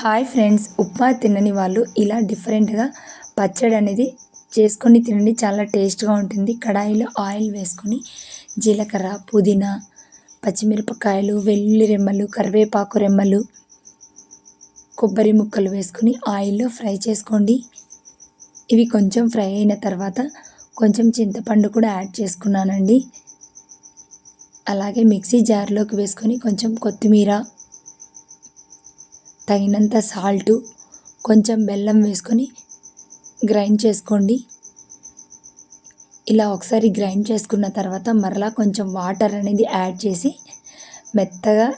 Hi friends upma తినని వాళ్ళు ఇలా డిఫరెంట్గా పచ్చడి అనేది చేసుకొని తినండి. చాలా టేస్ట్గా ఉంటుంది. కడాయిలో ఆయిల్ వేసుకొని జీలకర్ర పుదీనా పచ్చిమిరపకాయలు వెల్లుల్లి రెమ్మలు కరివేపాకు రెమ్మలు కొబ్బరి ముక్కలు వేసుకొని ఆయిల్లో ఫ్రై చేసుకోండి. ఇవి కొంచెం ఫ్రై అయిన తర్వాత కొంచెం చింతపండు కూడా యాడ్ చేసుకున్నానండి. అలాగే మిక్సీ జార్లోకి వేసుకొని కొంచెం కొత్తిమీర తగినంత సాల్టు కొంచెం బెల్లం వేసుకొని గ్రైండ్ చేసుకోండి. ఇలా ఒకసారి గ్రైండ్ చేసుకున్న తర్వాత మరలా కొంచెం వాటర్ అనేది యాడ్ చేసి మెత్తగా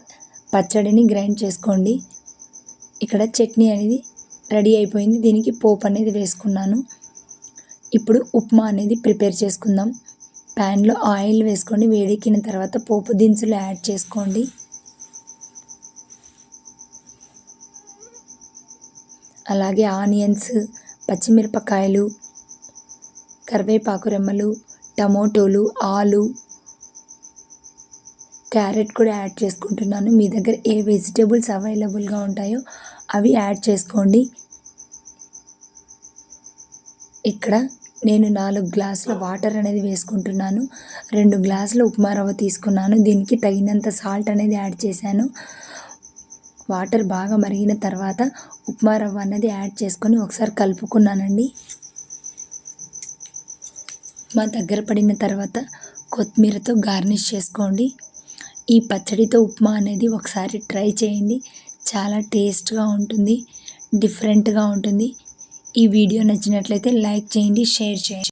పచ్చడిని గ్రైండ్ చేసుకోండి. ఇక్కడ చట్నీ అనేది రెడీ అయిపోయింది. దీనికి పోపు అనేది వేసుకున్నాను. ఇప్పుడు ఉప్మా అనేది ప్రిపేర్ చేసుకుందాం. ప్యాన్లో ఆయిల్ వేసుకొని వేడెక్కిన తర్వాత పోపు దినుసులు యాడ్ చేసుకోండి. అలాగే ఆనియన్స్ పచ్చిమిరపకాయలు కరివేపాకు రెమ్మలు టమోటోలు ఆలు క్యారెట్ కూడా యాడ్ చేసుకుంటున్నాను. మీ దగ్గర ఏ వెజిటేబుల్స్ అవైలబుల్గా ఉంటాయో అవి యాడ్ చేసుకోండి. ఇక్కడ నేను నాలుగు గ్లాసుల వాటర్ అనేది వేసుకుంటున్నాను. రెండు గ్లాసుల ఉప్మా రవ్వ తీసుకున్నాను. దీనికి తగినంత సాల్ట్ అనేది యాడ్ చేశాను. వాటర్ బాగా మరిగిన తర్వాత ఉప్మా రవ్వ అన్నది యాడ్ చేసుకొని ఒకసారి కలుపుకున్నానండి. ఉప్మా దగ్గర పడిన తర్వాత కొత్తిమీరతో గార్నిష్ చేసుకోండి. ఈ పచ్చడితో ఉప్మా అనేది ఒకసారి ట్రై చేయండి. చాలా టేస్ట్గా ఉంటుంది డిఫరెంట్గా ఉంటుంది. ఈ వీడియో నచ్చినట్లయితే లైక్ చేయండి షేర్ చేయండి.